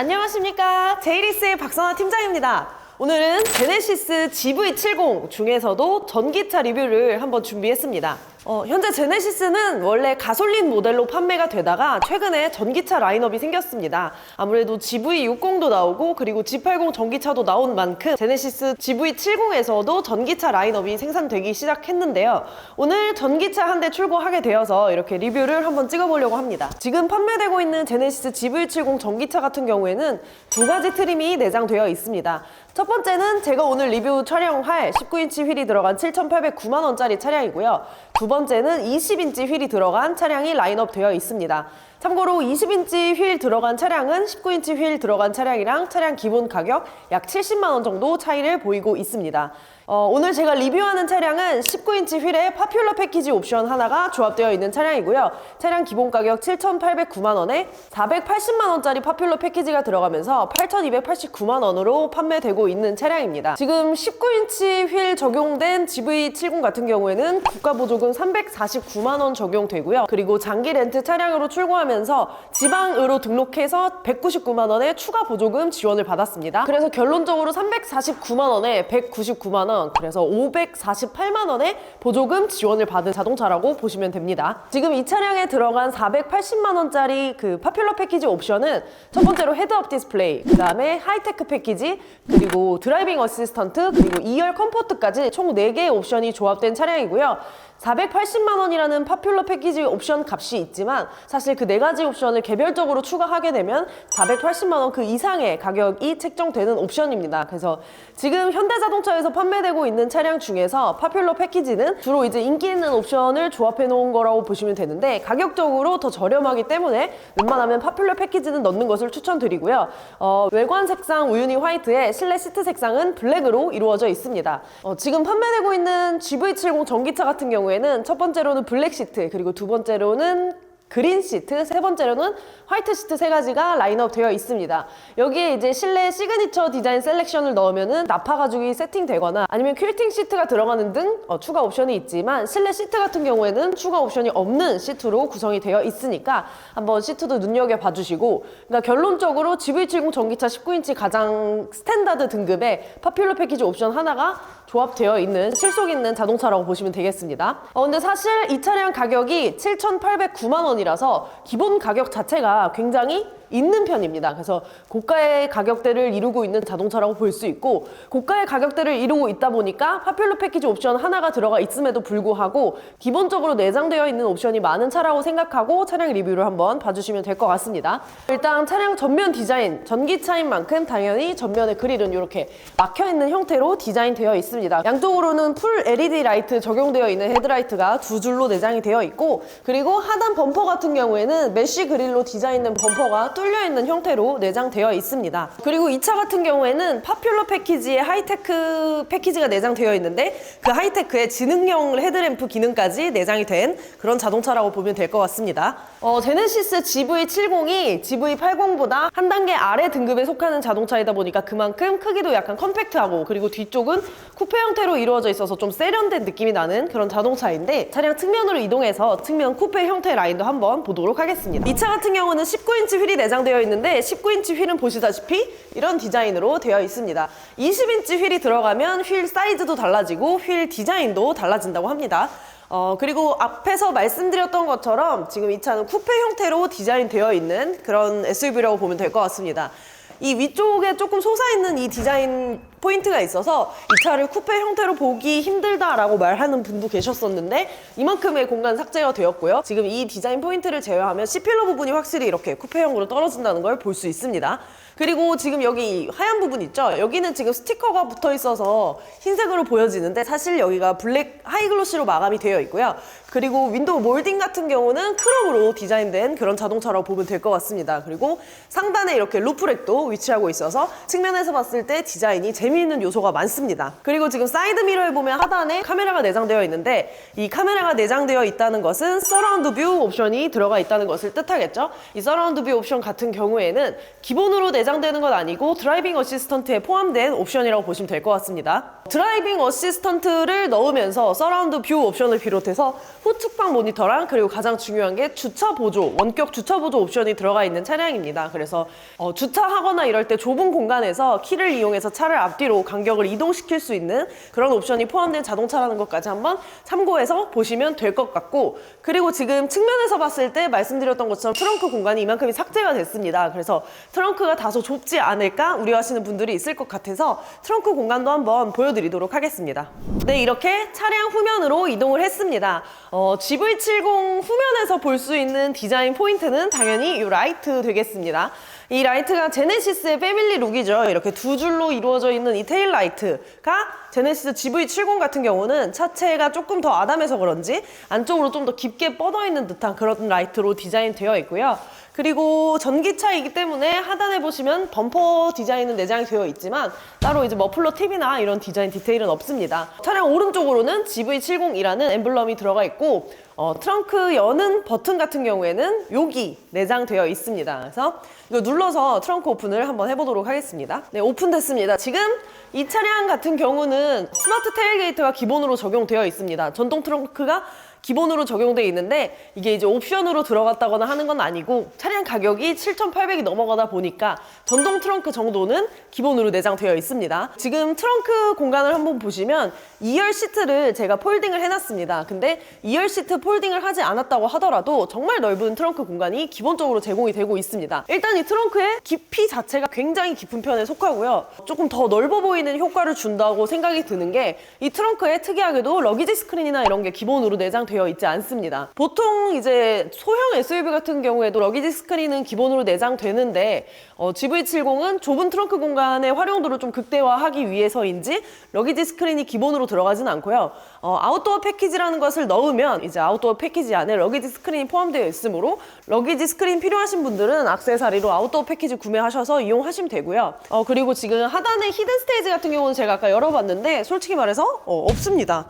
안녕하십니까. 제이리스의 박선아 팀장입니다. 오늘은 제네시스 GV70 중에서도 전기차 리뷰를 한번 준비했습니다. 어, 현재 제네시스는 원래 가솔린 모델로 판매가 되다가 최근에 전기차 라인업이 생겼습니다. 아무래도 GV60도 나오고 그리고 G80 전기차도 나온 만큼 제네시스 GV70에서도 전기차 라인업이 생산되기 시작했는데요. 오늘 전기차 한 대 출고하게 되어서 이렇게 리뷰를 한번 찍어보려고 합니다. 지금 판매되고 있는 제네시스 GV70 전기차 같은 경우에는 두 가지 트림이 내장되어 있습니다. 첫 번째는 제가 오늘 리뷰 촬영할 19인치 휠이 들어간 7,809만 원짜리 차량이고요. 두 번째 는 20인치 휠이 들어간 차량이 라인업 되어 있습니다. 참고로 20인치 휠 들어간 차량은 19인치 휠 들어간 차량이랑 차량 기본 가격 약 70만 원 정도 차이를 보이고 있습니다. 어, 오늘 제가 리뷰하는 차량은 19인치 휠에 파퓰러 패키지 옵션 하나가 조합되어 있는 차량이고요. 차량 기본 가격 7,809만 원에 480만 원짜리 파퓰러 패키지가 들어가면서 8,289만 원으로 판매되고 있는 차량입니다. 지금 19인치 휠 적용된 GV70 같은 경우에는 국가 보조금 349만 원 적용되고요. 그리고 장기 렌트 차량으로 출고하면서 지방으로 등록해서 199만 원의 추가 보조금 지원을 받았습니다. 그래서 결론적으로 349만 원에 199만 원, 그래서 548만 원의 보조금 지원을 받은 자동차라고 보시면 됩니다. 지금 이 차량에 들어간 480만 원짜리 그 파퓰러 패키지 옵션은 첫 번째로 헤드업 디스플레이, 그 다음에 하이테크 패키지, 그리고 드라이빙 어시스턴트, 그리고 2열 컴포트까지 총 4개의 옵션이 조합된 차량이고요. 480만 원이라는 파퓰러 패키지 옵션 값이 있지만 사실 그 네 가지 옵션을 개별적으로 추가하게 되면 480만 원 그 이상의 가격이 책정되는 옵션입니다. 그래서 지금 현대자동차에서 판매되고 있는 차량 중에서 파퓰러 패키지는 주로 이제 인기 있는 옵션을 조합해 놓은 거라고 보시면 되는데 가격적으로 더 저렴하기 때문에 웬만하면 파퓰러 패키지는 넣는 것을 추천드리고요. 어, 외관 색상 우유니 화이트에 실내 시트 색상은 블랙으로 이루어져 있습니다. 어, 지금 판매되고 있는 GV70 전기차 같은 경우 에는 첫 번째로는 블랙 시트 그리고 두 번째로는 그린 시트, 세 번째로는 화이트 시트 세 가지가 라인업 되어 있습니다. 여기에 이제 실내 시그니처 디자인 셀렉션을 넣으면은 나파 가죽이 세팅되거나 아니면 퀼팅 시트가 들어가는 등 어, 추가 옵션이 있지만 실내 시트 같은 경우에는 추가 옵션이 없는 시트로 구성이 되어 있으니까 한번 시트도 눈여겨 봐주시고 그러니까 결론적으로 GV70 전기차 19인치 가장 스탠다드 등급의 파퓰러 패키지 옵션 하나가 조합되어 있는 실속 있는 자동차라고 보시면 되겠습니다. 어, 근데 사실 이 차량 가격이 7,809만 원이라서 기본 가격 자체가 굉장히 있는 편입니다. 그래서 고가의 가격대를 이루고 있는 자동차라고 볼 수 있고 고가의 가격대를 이루고 있다 보니까 파퓰러 패키지 옵션 하나가 들어가 있음에도 불구하고 기본적으로 내장되어 있는 옵션이 많은 차라고 생각하고 차량 리뷰를 한번 봐주시면 될 것 같습니다. 일단 차량 전면 디자인 전기차인 만큼 당연히 전면의 그릴은 이렇게 막혀 있는 형태로 디자인되어 있습니다. 양쪽으로는 풀 LED 라이트 적용되어 있는 헤드라이트가 두 줄로 내장이 되어 있고 그리고 하단 범퍼 같은 경우에는 메쉬 그릴로 디자인된 범퍼가 뚫려 있는 형태로 내장되어 있습니다. 그리고 이 차 같은 경우에는 파퓰러 패키지에 하이테크 패키지가 내장되어 있는데 그 하이테크에 지능형 헤드램프 기능까지 내장이 된 그런 자동차라고 보면 될 것 같습니다. 어, 제네시스 GV70이 GV80보다 한 단계 아래 등급에 속하는 자동차이다 보니까 그만큼 크기도 약간 컴팩트하고 그리고 뒤쪽은 쿠페 형태로 이루어져 있어서 좀 세련된 느낌이 나는 그런 자동차인데 차량 측면으로 이동해서 측면 쿠페 형태 라인도 한번 보도록 하겠습니다. 이 차 같은 경우는 19인치 휠이 내장되어 있는데 19인치 휠은 보시다시피 이런 디자인으로 되어 있습니다. 20인치 휠이 들어가면 휠 사이즈도 달라지고 휠 디자인도 달라진다고 합니다. 어, 그리고 앞에서 말씀드렸던 것처럼 지금 이 차는 쿠페 형태로 디자인되어 있는 그런 SUV라고 보면 될 것 같습니다. 이 위쪽에 조금 솟아있는 이 디자인 포인트가 있어서 이 차를 쿠페 형태로 보기 힘들다라고 말하는 분도 계셨었는데 이만큼의 공간 삭제가 되었고요. 지금 이 디자인 포인트를 제외하면 C필러 부분이 확실히 이렇게 쿠페형으로 떨어진다는 걸 볼 수 있습니다. 그리고 지금 여기 하얀 부분 있죠? 여기는 지금 스티커가 붙어 있어서 흰색으로 보여지는데 사실 여기가 블랙 하이글로시로 마감이 되어 있고요. 그리고 윈도우 몰딩 같은 경우는 크롬으로 디자인된 그런 자동차라고 보면 될 것 같습니다. 그리고 상단에 이렇게 루프렉도 위치하고 있어서 측면에서 봤을 때 디자인이 재미 재미있는 요소가 많습니다. 그리고 지금 사이드 미러에 보면 하단에 카메라가 내장되어 있는데 이 카메라가 내장되어 있다는 것은 서라운드 뷰 옵션이 들어가 있다는 것을 뜻하겠죠. 이 서라운드 뷰 옵션 같은 경우에는 기본으로 내장 되는 건 아니고 드라이빙 어시스턴트에 포함된 옵션이라고 보시면 될 것 같습니다. 드라이빙 어시스턴트를 넣으면서 서라운드 뷰 옵션을 비롯해서 후측방 모니터랑 그리고 가장 중요한 게 주차 보조, 원격 주차 보조 옵션이 들어가 있는 차량입니다. 그래서 어, 주차하거나 이럴 때 좁은 공간에서 키를 이용해서 차를 앞뒤로 간격을 이동시킬 수 있는 그런 옵션이 포함된 자동차라는 것까지 한번 참고해서 보시면 될 것 같고 그리고 지금 측면에서 봤을 때 말씀드렸던 것처럼 트렁크 공간이 이만큼이 삭제가 됐습니다. 그래서 트렁크가 다소 좁지 않을까 우려하시는 분들이 있을 것 같아서 트렁크 공간도 한번 보여드리도록 하겠습니다. 네, 이렇게 차량 후면으로 이동을 했습니다. 어, GV70 후면에서 볼 수 있는 디자인 포인트는 당연히 이 라이트 되겠습니다. 이 라이트가 제네시스의 패밀리 룩이죠. 이렇게 두 줄로 이루어져 있는 이 테일 라이트가 제네시스 GV70 같은 경우는 차체가 조금 더 아담해서 그런지 안쪽으로 좀 더 깊게 뻗어 있는 듯한 그런 라이트로 디자인되어 있고요. 그리고 전기차이기 때문에 하단에 보시면 범퍼 디자인은 내장이 되어 있지만 따로 이제 머플러 팁이나 이런 디자인 디테일은 없습니다. 차량 오른쪽으로는 GV70이라는 엠블럼이 들어가 있고 어, 트렁크 여는 버튼 같은 경우에는 여기 내장되어 있습니다. 그래서 이거 눌러서 트렁크 오픈을 한번 해보도록 하겠습니다. 네, 오픈됐습니다. 지금 이 차량 같은 경우는 스마트 테일게이트가 기본으로 적용되어 있습니다. 전동 트렁크가 기본으로 적용되어 있는데 이게 이제 옵션으로 들어갔다거나 하는 건 아니고 차량 가격이 7,800이 넘어가다 보니까 전동 트렁크 정도는 기본으로 내장되어 있습니다. 지금 트렁크 공간을 한번 보시면 2열 시트를 제가 폴딩을 해놨습니다. 근데 2열 시트 폴딩을 하지 않았다고 하더라도 정말 넓은 트렁크 공간이 기본적으로 제공이 되고 있습니다. 일단 이 트렁크의 깊이 자체가 굉장히 깊은 편에 속하고요. 조금 더 넓어 보이는 효과를 준다고 생각이 드는 게 이 트렁크에 특이하게도 러기지 스크린이나 이런 게 기본으로 내장 되어 있지 않습니다. 보통 이제 소형 SUV 같은 경우에도 러기지 스크린은 기본으로 내장되는데 어, GV70은 좁은 트렁크 공간의 활용도를 좀 극대화하기 위해서인지 러기지 스크린이 기본으로 들어가진 않고요. 어, 아웃도어 패키지라는 것을 넣으면 이제 아웃도어 패키지 안에 러기지 스크린이 포함되어 있으므로 러기지 스크린 필요하신 분들은 악세사리로 아웃도어 패키지 구매하셔서 이용하시면 되고요. 어, 그리고 지금 하단에 히든 스테이지 같은 경우는 제가 아까 열어봤는데 솔직히 말해서 어, 없습니다.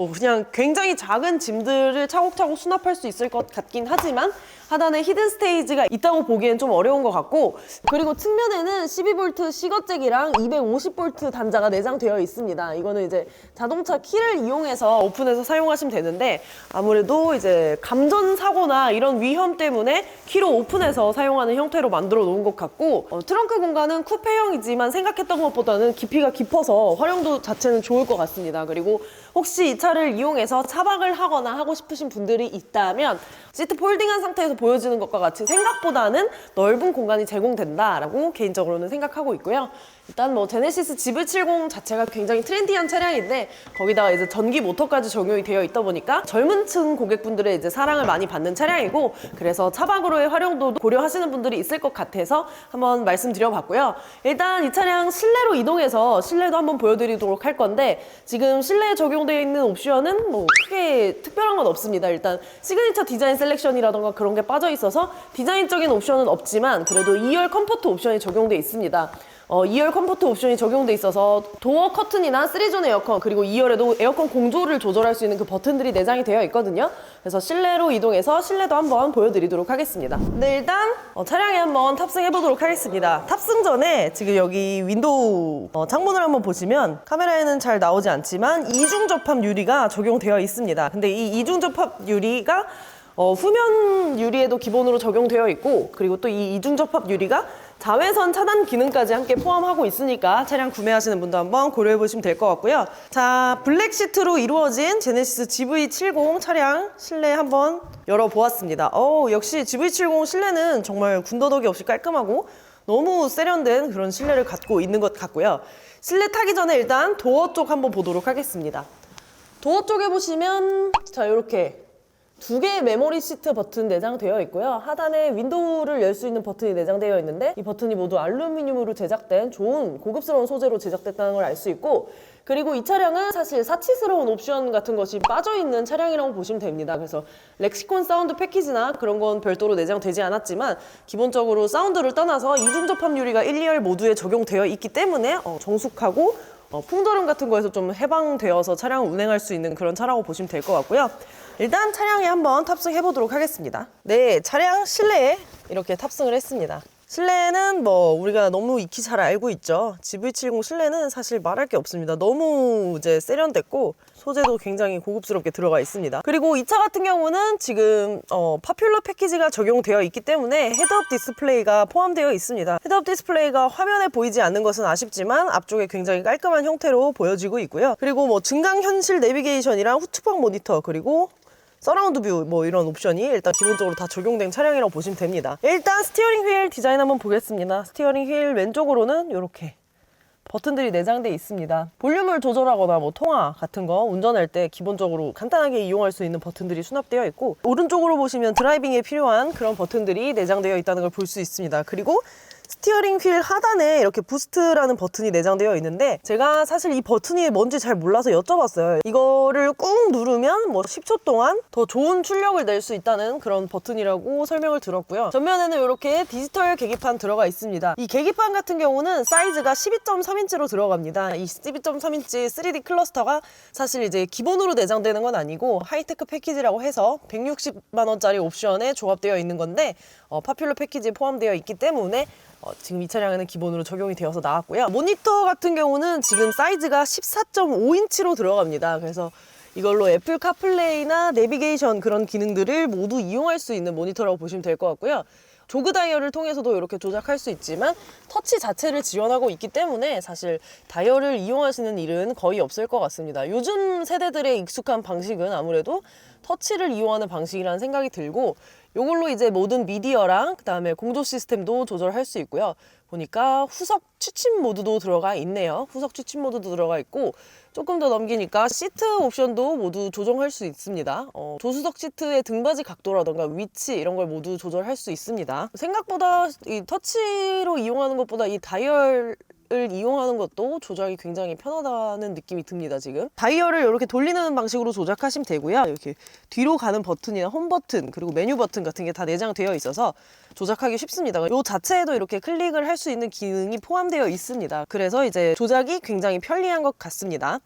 뭐 그냥 굉장히 작은 짐들을 차곡차곡 수납할 수 있을 것 같긴 하지만 하단에 히든 스테이지가 있다고 보기엔 좀 어려운 것 같고 그리고 측면에는 12V 시거잭이랑 250V 단자가 내장되어 있습니다. 이거는 이제 자동차 키를 이용해서 오픈해서 사용하시면 되는데 아무래도 이제 감전 사고나 이런 위험 때문에 키로 오픈해서 사용하는 형태로 만들어 놓은 것 같고 어, 트렁크 공간은 쿠페형이지만 생각했던 것보다는 깊이가 깊어서 활용도 자체는 좋을 것 같습니다. 그리고 혹시 이 차를 이용해서 차박을 하거나 하고 싶으신 분들이 있다면 시트 폴딩한 상태에서 보여지는 것과 같이 생각보다는 넓은 공간이 제공된다라고 개인적으로는 생각하고 있고요. 일단 뭐 제네시스 GV70 자체가 굉장히 트렌디한 차량인데 거기다가 이제 전기 모터까지 적용이 되어 있다 보니까 젊은 층 고객분들의 이제 사랑을 많이 받는 차량이고 그래서 차박으로의 활용도 고려하시는 분들이 있을 것 같아서 한번 말씀드려봤고요. 일단 이 차량 실내로 이동해서 실내도 한번 보여드리도록 할 건데 지금 실내에 적용되어 있는 옵션은 뭐 크게 특별한 건 없습니다. 일단 시그니처 디자인 셀렉션이라던가 그런 게 빠져 있어서 디자인적인 옵션은 없지만 그래도 2열 컴포트 옵션이 적용돼 있습니다. 어, 2열 컴포트 옵션이 적용돼 있어서 도어 커튼이나 3존 에어컨 그리고 2열에도 에어컨 공조를 조절할 수 있는 그 버튼들이 내장이 되어 있거든요. 그래서 실내로 이동해서 실내도 한번 보여드리도록 하겠습니다. 네, 일단 어, 차량에 한번 탑승해 보도록 하겠습니다. 탑승 전에 지금 여기 윈도우 어, 창문을 한번 보시면 카메라에는 잘 나오지 않지만 이중 접합 유리가 적용되어 있습니다. 근데 이 이중 접합 유리가 어, 후면 유리에도 기본으로 적용되어 있고 그리고 또 이 이중 접합 유리가 자외선 차단 기능까지 함께 포함하고 있으니까 차량 구매하시는 분도 한번 고려해 보시면 될 것 같고요. 자, 블랙 시트로 이루어진 제네시스 GV70 차량 실내 한번 열어보았습니다. 어, 역시 GV70 실내는 정말 군더더기 없이 깔끔하고 너무 세련된 그런 실내를 갖고 있는 것 같고요. 실내 타기 전에 일단 도어 쪽 한번 보도록 하겠습니다. 도어 쪽에 보시면 자 이렇게 두 개의 메모리 시트 버튼 내장되어 있고요. 하단에 윈도우를 열 수 있는 버튼이 내장되어 있는데 이 버튼이 모두 알루미늄으로 제작된 좋은 고급스러운 소재로 제작됐다는 걸 알 수 있고 그리고 이 차량은 사실 사치스러운 옵션 같은 것이 빠져있는 차량이라고 보시면 됩니다. 그래서 렉시콘 사운드 패키지나 그런 건 별도로 내장되지 않았지만 기본적으로 사운드를 떠나서 이중 접합 유리가 1, 2열 모두에 적용되어 있기 때문에 어, 정숙하고 어, 풍더름 같은 거에서 좀 해방되어서 차량을 운행할 수 있는 그런 차라고 보시면 될 것 같고요. 일단 차량에 한번 탑승해 보도록 하겠습니다. 네, 차량 실내에 이렇게 탑승을 했습니다. 실내는 뭐 우리가 너무 익히 잘 알고 있죠. GV70 실내는 사실 말할 게 없습니다. 너무 이제 세련됐고 소재도 굉장히 고급스럽게 들어가 있습니다. 그리고 이 차 같은 경우는 지금 어, 파퓰러 패키지가 적용되어 있기 때문에 헤드업 디스플레이가 포함되어 있습니다. 헤드업 디스플레이가 화면에 보이지 않는 것은 아쉽지만 앞쪽에 굉장히 깔끔한 형태로 보여지고 있고요. 그리고 뭐 증강 현실 내비게이션이랑 후측방 모니터 그리고 서라운드 뷰 뭐 이런 옵션이 일단 기본적으로 다 적용된 차량이라고 보시면 됩니다. 일단 스티어링 휠 디자인 한번 보겠습니다. 스티어링 휠 왼쪽으로는 이렇게 버튼들이 내장돼 있습니다. 볼륨을 조절하거나 뭐 통화 같은 거 운전할 때 기본적으로 간단하게 이용할 수 있는 버튼들이 수납되어 있고 오른쪽으로 보시면 드라이빙에 필요한 그런 버튼들이 내장되어 있다는 걸 볼 수 있습니다. 그리고 스티어링 휠 하단에 이렇게 부스트라는 버튼이 내장되어 있는데 제가 사실 이 버튼이 뭔지 잘 몰라서 여쭤봤어요. 이거를 꾹 누르면 뭐 10초 동안 더 좋은 출력을 낼 수 있다는 그런 버튼이라고 설명을 들었고요. 전면에는 이렇게 디지털 계기판 들어가 있습니다. 이 계기판 같은 경우는 사이즈가 12.3인치로 들어갑니다. 이 12.3인치 3D 클러스터가 사실 이제 기본으로 내장되는 건 아니고 하이테크 패키지라고 해서 160만 원짜리 옵션에 조합되어 있는 건데 어, 파퓰러 패키지에 포함되어 있기 때문에 어, 지금 이 차량에는 기본으로 적용이 되어서 나왔고요. 모니터 같은 경우는 지금 사이즈가 14.5인치로 들어갑니다. 그래서 이걸로 애플 카플레이나 내비게이션 그런 기능들을 모두 이용할 수 있는 모니터라고 보시면 될 것 같고요. 조그 다이얼을 통해서도 이렇게 조작할 수 있지만 터치 자체를 지원하고 있기 때문에 사실 다이얼을 이용하시는 일은 거의 없을 것 같습니다. 요즘 세대들의 익숙한 방식은 아무래도 터치를 이용하는 방식이라는 생각이 들고 이걸로 이제 모든 미디어랑 그다음에 공조 시스템도 조절할 수 있고요. 보니까 후석 취침 모드도 들어가 있네요. 후석 취침 모드도 들어가 있고 조금 더 넘기니까 시트 옵션도 모두 조정할 수 있습니다. 어, 조수석 시트의 등받이 각도라던가 위치 이런 걸 모두 조절할 수 있습니다. 생각보다 이 터치로 이용하는 것보다 이 다이얼 을 이용하는 것도 조작이 굉장히 편하다는 느낌이 듭니다 지금. 다이얼을 이렇게 돌리는 방식으로 조작하시면 되고요. 이렇게 뒤로 가는 버튼이나 홈 버튼 그리고 메뉴 버튼 같은 게 다 내장되어 있어서 조작하기 쉽습니다. 이 자체에도 이렇게 클릭을 할 수 있는 기능이 포함되어 있습니다. 그래서 이제 조작이 굉장히 편리한 것 같습니다.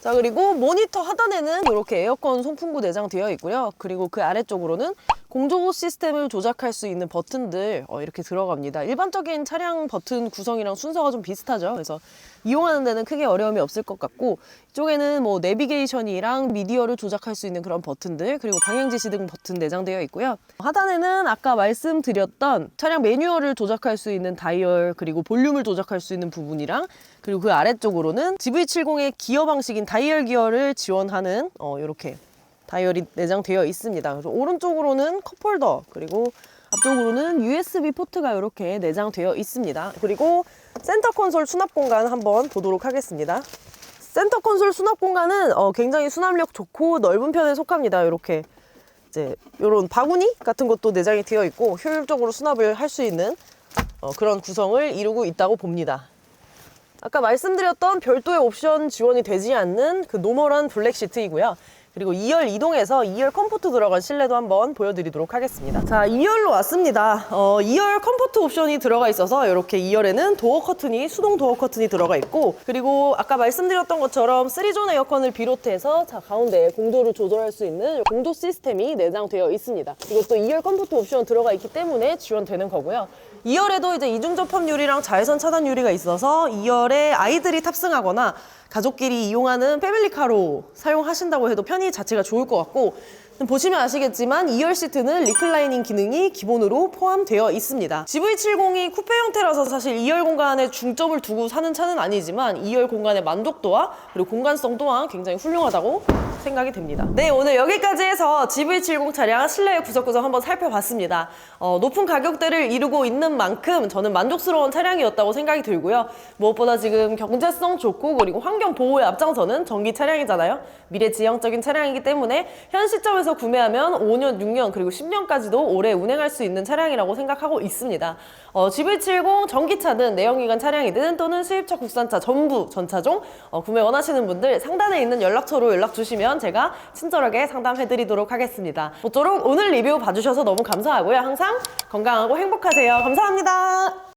자 그리고 모니터 하단에는 이렇게 에어컨 송풍구 내장되어 있고요. 그리고 그 아래쪽으로는 공조 시스템을 조작할 수 있는 버튼들 어, 이렇게 들어갑니다. 일반적인 차량 버튼 구성이랑 순서가 좀 비슷하죠. 그래서 이용하는 데는 크게 어려움이 없을 것 같고 이쪽에는 뭐 내비게이션이랑 미디어를 조작할 수 있는 그런 버튼들 그리고 방향 지시 등 버튼 내장되어 있고요. 하단에는 아까 말씀드렸던 차량 매뉴얼을 조작할 수 있는 다이얼 그리고 볼륨을 조작할 수 있는 부분이랑 그리고 그 아래쪽으로는 GV70의 기어 방식인 다이얼 기어를 지원하는 어, 이렇게 다이얼이 내장되어 있습니다. 그래서 오른쪽으로는 컵홀더 그리고 앞쪽으로는 USB 포트가 이렇게 내장되어 있습니다. 그리고 센터 콘솔 수납 공간 한번 보도록 하겠습니다. 센터 콘솔 수납 공간은 어, 굉장히 수납력 좋고 넓은 편에 속합니다. 이렇게 이제 이런 바구니 같은 것도 내장이 되어 있고 효율적으로 수납을 할 수 있는 어, 그런 구성을 이루고 있다고 봅니다. 아까 말씀드렸던 별도의 옵션 지원이 되지 않는 그 노멀한 블랙 시트이고요. 그리고 2열 이동해서 2열 컴포트 들어간 실내도 한번 보여드리도록 하겠습니다. 자, 2열로 왔습니다. 어, 2열 컴포트 옵션이 들어가 있어서 이렇게 2열에는 도어 커튼이, 수동 도어 커튼이 들어가 있고 그리고 아까 말씀드렸던 것처럼 3존 에어컨을 비롯해서 자, 가운데 공조를 조절할 수 있는 공조 시스템이 내장되어 있습니다. 이것도 2열 컴포트 옵션 들어가 있기 때문에 지원되는 거고요. 2열에도 이제 이중 접합 유리랑 자외선 차단 유리가 있어서 2열에 아이들이 탑승하거나 가족끼리 이용하는 패밀리카로 사용하신다고 해도 편의 자체가 좋을 것 같고 보시면 아시겠지만 2열 시트는 리클라이닝 기능이 기본으로 포함되어 있습니다. GV70이 쿠페 형태라서 사실 2열 공간에 중점을 두고 사는 차는 아니지만 2열 공간의 만족도와 그리고 공간성 또한 굉장히 훌륭하다고 생각이 듭니다. 네, 오늘 여기까지 해서 GV70 차량 실내 구석구석 한번 살펴봤습니다. 어, 높은 가격대를 이루고 있는 만큼 저는 만족스러운 차량이었다고 생각이 들고요. 무엇보다 지금 경제성 좋고 그리고 환경 보호에 앞장서는 전기 차량이잖아요. 미래지향적인 차량이기 때문에 현 시점에서 구매하면 5년, 6년 그리고 10년까지도 오래 운행할 수 있는 차량이라고 생각하고 있습니다. 어, GV70 전기차든 내연기관 차량이든 또는 수입차, 국산차 전부 전차종 어, 구매 원하시는 분들 상단에 있는 연락처로 연락 주시면 제가 친절하게 상담해 드리도록 하겠습니다. 모쪼록 오늘 리뷰 봐주셔서 너무 감사하고요. 항상 건강하고 행복하세요. 감사합니다.